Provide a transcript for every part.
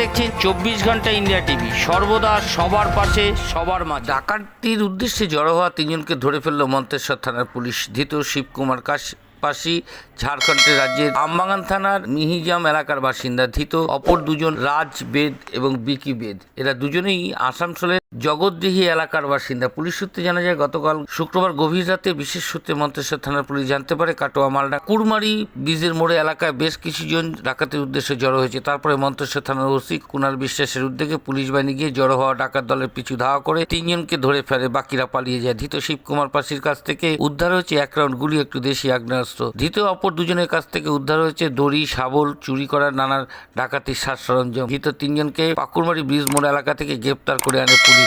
দেখছেন চব্বিশ ঘণ্টা ইন্ডিয়া টিভি। সর্বদা সবার পাশে, সবার মা ডাকাতির উদ্দেশ্যে জড়ো হওয়া তিনজনকে ধরে ফেলল মন্তেশ্বর থানার পুলিশ। ধৃত শিবকুমার কাশ পাশি ঝাড়খণ্ডের রাজ্যের আমবাগান থানার মিহিজাম এলাকার বাসিন্দা। ধৃত অপর দুজন রাজ বেদ এবং বিকি বেদ। এরা দুজনেই আসানসোলের জগৎদিহি এলাকার বাসিন্দা। পুলিশ সূত্রে জানা যায়, গতকাল শুক্রবার গভীর রাতে বিশেষ সূত্রে মন্তেশ্বর থানার পুলিশ জানতে পারে, কাটোয়া মালদা কুরমারি ব্রিজের মোড়ে এলাকায় বেশ কিছুজন ডাকাতের উদ্দেশ্যে জড়ো হয়েছে। তারপরে মন্তেশ্বর থানার ওসি কুনাল বিশ্বাসের উদ্যোগে পুলিশ বাহিনী গিয়ে জড়ো হওয়া ডাকাত দলের পিছু ধাওয়া করে তিনজনকে ধরে ফেলে, বাকিরা পালিয়ে যায়। ধৃত শিবকুমার পাশির কাছ থেকে উদ্ধার হয়েছে এক রাউন্ড গুলি, একটু দেশি আগ্নেয়াস্ত্র। ধৃত অপর দুজনের কাছ থেকে উদ্ধার হয়েছে দড়ি, শাবল, চুরি করার নানা ডাকাতির সাজ সরঞ্জাম। ধৃত তিনজনকে পাকুরমারি ব্রিজ মোড় এলাকা থেকে গ্রেপ্তার করে আনে পুলিশ।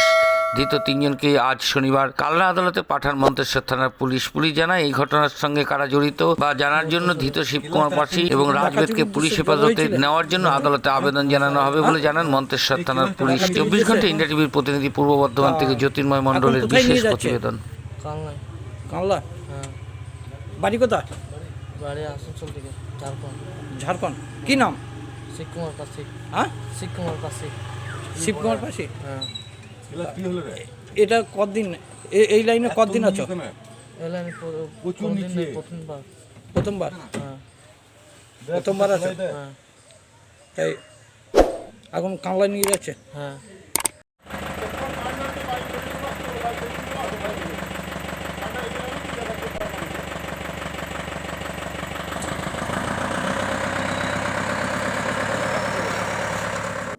ধৃত তিনজনকে আজ শনিবার কালনা আদালতে পাঠান মন্তেশ্বর থানার পুলিশ। পুলিশ জানায় এই ঘটনার সঙ্গে কারা জড়িত বা জানার জন্য ধৃত শিবকুমার পাশি এবং রাজবেদকে পুলিশ হেফাজতে নেওয়ার জন্য আদালতে আবেদন জানানো হবে বলে জানান মন্তেশ্বর থানার পুলিশ। চব্বিশ ঘণ্টা ইন্ডিয়া টিভির প্রতিনিধি পূর্ব বর্ধমান থেকে জ্যোতির্ময় মণ্ডলের বিশেষ? প্রতিবেদন। হ্যাঁ। বাড়ি কোথায়? বাড়ি আসানসোল থেকে ঝাড়খণ্ড। ঝাড়খণ্ড। কি নাম? শিবকুমার কাশি। হ্যাঁ? শিবকুমার কাশি। শিবকুমার পাশে হ্যাঁ। এটা কতদিন? এই লাইনে কতদিন আছো? প্রথমবার। প্রথমবার? হ্যাঁ। প্রথমবার আছো? হ্যাঁ। তাই এখন কানলায় নিয়ে যাচ্ছে? হ্যাঁ।